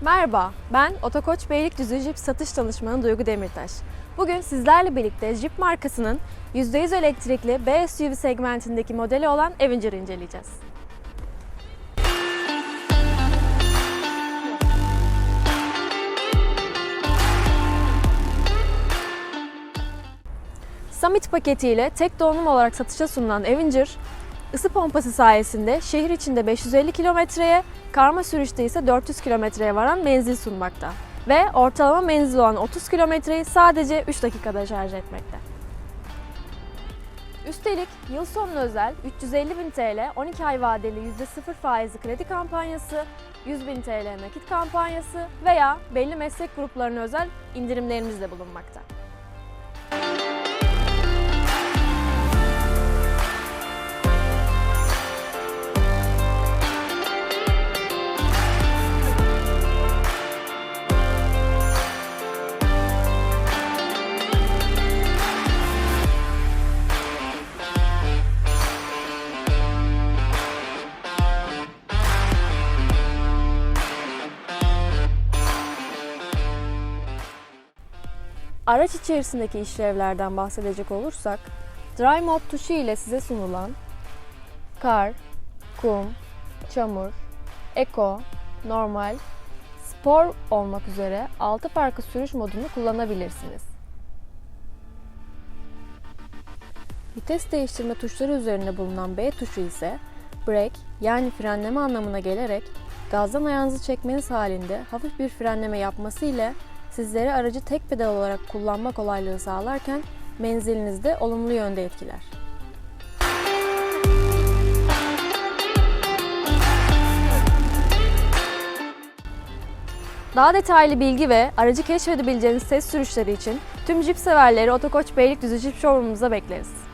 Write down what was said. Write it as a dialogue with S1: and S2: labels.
S1: Merhaba, ben Otokoç Beylikdüzü Jeep satış danışmanı Duygu Demirtaş. Bugün sizlerle birlikte Jeep markasının %100 elektrikli B SUV segmentindeki modeli olan Avenger'ı inceleyeceğiz. Summit paketiyle tek donanım olarak satışa sunulan Avenger, ısı pompası sayesinde şehir içinde 550 kilometreye, karma sürüşte ise 400 kilometreye varan menzil sunmakta. Ve ortalama menzil olan 30 kilometreyi sadece 3 dakikada şarj etmekte. Üstelik yıl sonuna özel 350 bin TL 12 ay vadeli %0 faizli kredi kampanyası, 100 bin TL nakit kampanyası veya belli meslek gruplarına özel indirimlerimiz de bulunmakta. Araç içerisindeki işlevlerden bahsedecek olursak, Dry Mode tuşu ile size sunulan kar, kum, çamur, eko, normal, spor olmak üzere 6 farklı sürüş modunu kullanabilirsiniz. Vites değiştirme tuşları üzerinde bulunan B tuşu ise brake yani frenleme anlamına gelerek gazdan ayağınızı çekmeniz halinde hafif bir frenleme yapması ile sizlere aracı tek pedal olarak kullanma kolaylığı sağlarken menzilinizde olumlu yönde etkiler. Daha detaylı bilgi ve aracı keşfedebileceğiniz test sürüşleri için tüm Jeep severleri Otokoç Beylikdüzü Jeep Showroom'umuza bekleriz.